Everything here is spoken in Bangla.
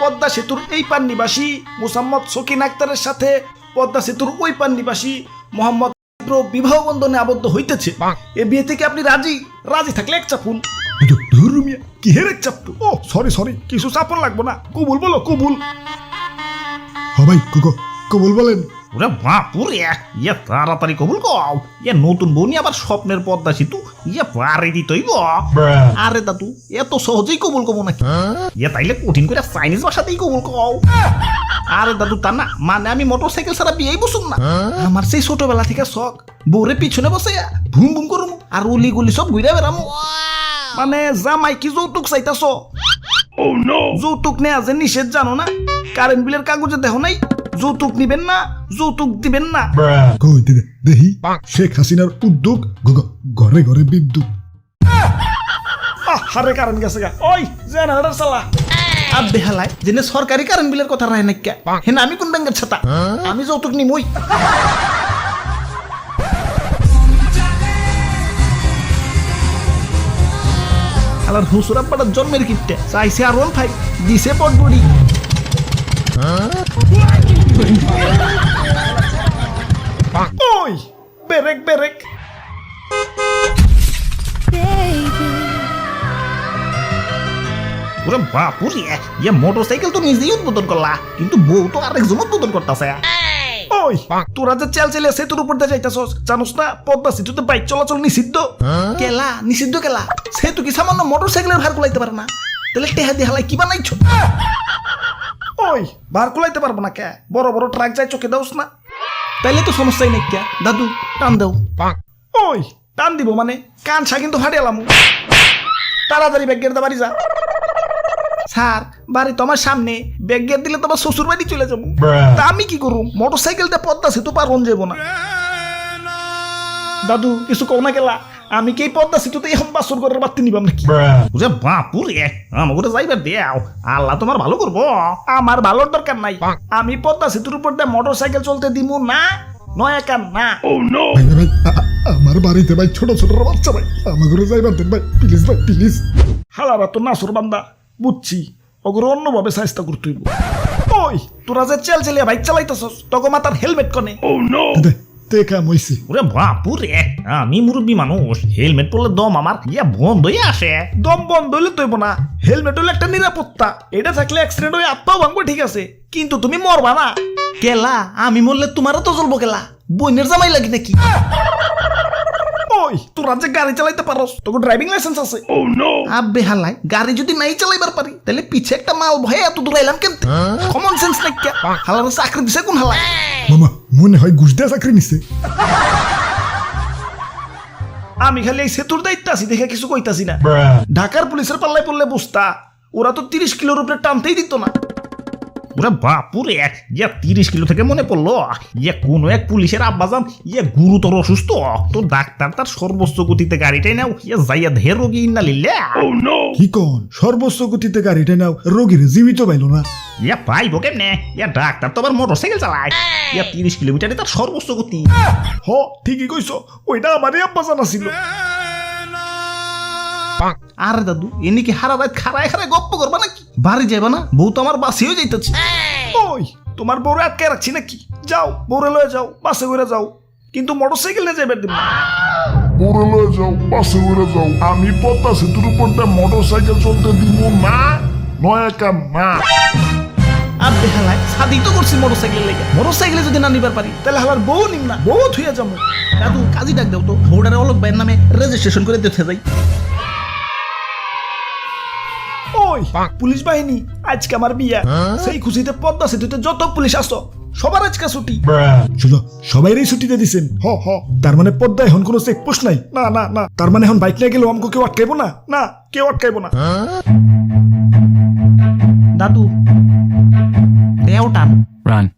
পদ্মা সেতুর এই পান নিবাসী মুসাম্মদ সকিন আক্তারের সাথে পদ্মা সেতুর ওই পান নিবাসী মোহাম্মদ বিবাহ বন্ধনে আবদ্ধ হইতেছে। এ বিয়ে থেকে আপনি রাজি? রাজি থাকলে এক চাপুন ধর্মিয়া কি হের এক চাপটু ও সরি সরি কিছু চাপন লাগবো না। কবুল বলো কবুল। হবাই কুকো কবুল বলেন। ওরে বাপুরে ইয়ে তাড়াতাড়ি কবুল কও ইয়ে নতুন বউ নিয়ে আবার স্বপ্নের পদ্মা সেতু ইয়ে পারে দিতই গো আরে দাদু এত সহজেই কবুল কবো নাকি? ইয়ে তাইলে কঠিন করে চাইনিজ ভাষাতেই কবুল কও আরে দাদু তা না মানে আমি মোটর সাইকেল ছাড়া বিয়েই বসুন না। আমার সেই ছোটবেলা থেকে শখ। বউরে পিছনে বসে ভুম ভুম করুম আর উলি গুলি সব ঘুরে বেড়ামো। মানে জামাই কি যৌতুক চাইতাছ? যৌতুক নেয়া যে নিষেধ জানো না? কারেন্ট বিলের কাগজে দেখো নাই? যৌতুক নিবেন না যৌতুক দিবেন না। কই দে দেহি? শেখ হাসিনার উদ্যোগ ঘরে ঘরে বিদ্যুৎ। হারে কারেন্ট গেছে গা। ওই জেনারেটর চালা। আর বেহালায় সরকারি কারেন্ট বিলের কথা রায় নাকি হেন আমি কোন ব্যাংকের ছাতা? আমি যৌতুক নিমই। আলার হুসুর আব্বাটার জন্মের কিটতে চাইছে আর ওয়ান ফাইভ। দিছে পটবড়ি। ওই বেরেক বেরেক ওরে বাপুরে ইয়ে মোটর সাইকেল তো নিজেই উদ্বোধন করলা কিন্তু বউ তো আরেকজন উদ্বোধন করতেছে। ওই তোরা যে চেল চেলে সেতুর উপর দিয়ে যাইতাছস জানোস না পদ্মা সেতুতে বাইক চলাচল নিষিদ্ধ? কেলা নিষিদ্ধ কেলা। সে তো কি সামান্য মোটর সাইকেলের ভার কুলাইতে পারে না? তাহলে টেহা দেহালাই কি বানাইছো? ওই বার কুলাইতে পারব না কে? বড় বড় ট্রাক যায়, চোখে দাওস না। তাইলে তো সমস্যাই নেই কে? দাদু, টান দাও। ওই, টান দিব মানে? কান সা কিন্তু ফাটিয়ালাম তাড়াতাড়ি ব্যাগের দা, বাড়ি যা। স্যার, বাড়ি তোমার সামনে। ব্যাগের দিলে তোমার শ্বশুর বাড়ি চলে যাব। তা আমি কি করুম? মোটর সাইকেলটা পদ্মা সেতু পার হন যাব না। দাদু, কিছু কও না গেলা আমি কি এই পদ্মা সেতুতে এখন বাসর করে বাড়তে নিবাম নাকি? ওরে বাপুরে আমাকে যাইবার দেও। আল্লাহ তোমার ভালো করব। আমার ভালোর দরকার নাই। আমি পদ্মা সেতুর উপর দিয়ে মোটর সাইকেল চলতে দিমু না নয় কান না। আমার বাড়িতে ভাই ছোট ছোট বাচ্চা ভাই। আমার ঘরে যাইবার দেন ভাই প্লিজ ভাই প্লিজ। হালারা তো নাসুর বান্দা। বুঝছি ওগুলো অন্যভাবে চেষ্টা করতে হইব। ওই তোরা যে চেল চেলিয়া বাইক চালাইতেছস তখন মাথার হেলমেট কনে। দে তে কাম হইছে ওরে বাপুরে আমি মুরব্বী মানুষ হেলমেট পরলে দম আমার ইয়া বন্ধ হয়ে আসে। দম বন্ধ হইলে তৈব না। হেলমেট হইলে একটা নিরাপত্তা এটা থাকলে অ্যাক্সিডেন্ট হয়ে আত্মাও ভাঙবো ঠিক আছে। কিন্তু তুমি মরবা না। কেলা আমি মরলে তোমারও তো জ্বলবো কেলা। বইনের জামাই লাগি নাকি? ওই তোরা যে গাড়ি চালাইতে পারস তোকে ড্রাইভিং লাইসেন্স আছে। আব্বে হালাই গাড়ি যদি নাই চালাইবার পারি তাহলে পিছে একটা মাল ভয়ে এত দূর আইলাম কেন কমন সেন্স নাই কে হালার চাকরি দিছে কোন হালাই মামা মনে হয় ঘুষ দেয়া চাকরি নিছে। আমি খালি এই সেতুর দায়িত্ব আছি দেখে কিছু কইতাছি না। ঢাকার পুলিশের পাল্লায় পড়লে বুঝতা ওরা তো তিরিশ কিলোর উপরে টানতেই দিত না। ওরে বাপুরে ইয়া তিরিশ কিলো থেকে মনে পড়ল ইয়া কোন এক পুলিশের আব্বাজান ইয়া গুরুতর অসুস্থ তো ডাক্তার তার সর্বোচ্চ গতিতে গাড়িটাই নাও ইয়া যাইয়া ধে রোগী ইন্না লিলে। কি কন? সর্বোচ্চ গতিতে গাড়িটা নাও রোগীর জীবিত পাইল না। ইয়া পাইব কেমনে? ইয়া ডাক্তার তো আবার মোটর সাইকেল চালায়। ইয়া তিরিশ কিলোমিটারে তার সর্বোচ্চ গতি। হ ঠিকই কইছো। ওইটা আমারই আব্বা জানা ছিল আরে দাদু এনে কি হারা রাত খারায় খারায় গপ্প করবা নাকি? বাড়ি যাবে না? বউ তো আমার বাসেও যাইতেছে। ওই তোমার বউরে আটকে রাখছি নাকি? যাও বউরে লয়ে যাও বাসে করে যাও। কিন্তু মোটর সাইকেল নিয়ে যাবে দিব না। বড় লয়ে যাও বাসে উড়ে যাও। আমি পদ্মা সেতুর উপর দিয়ে মোটর সাইকেল চলতে দিব না। নয় কাম না আর দেখালায় সাদি তো করছি মোটর সাইকেল লেগে। মোটর সাইকেলে যদি না নিবার পারি তাহলে হালার বউ নিম না। বউ থুয়ে যাব। দাদু কাজী ডাক দাও তো। বউডারে অলক ভাইয়ের নামে রেজিস্ট্রেশন করে দিতে যাই। ওই পুলিশ বাহিনী আজকে আমার বিয়া। সেই খুশিতে পদ্মা সেতুতে যত পুলিশ আসো সবার আজকে ছুটি। শুধু সবাইরই ছুটিতে দিছেন। হ হ। তার মানে পদ্মা এখন কোনো চেকপোস্ট নাই। না না না। তার মানে এখন বাইক নিয়ে গেলেও আমাকে কেউ আটকাইবো না। না কেউ আটকাইবো না। দাদু দেও টান Run.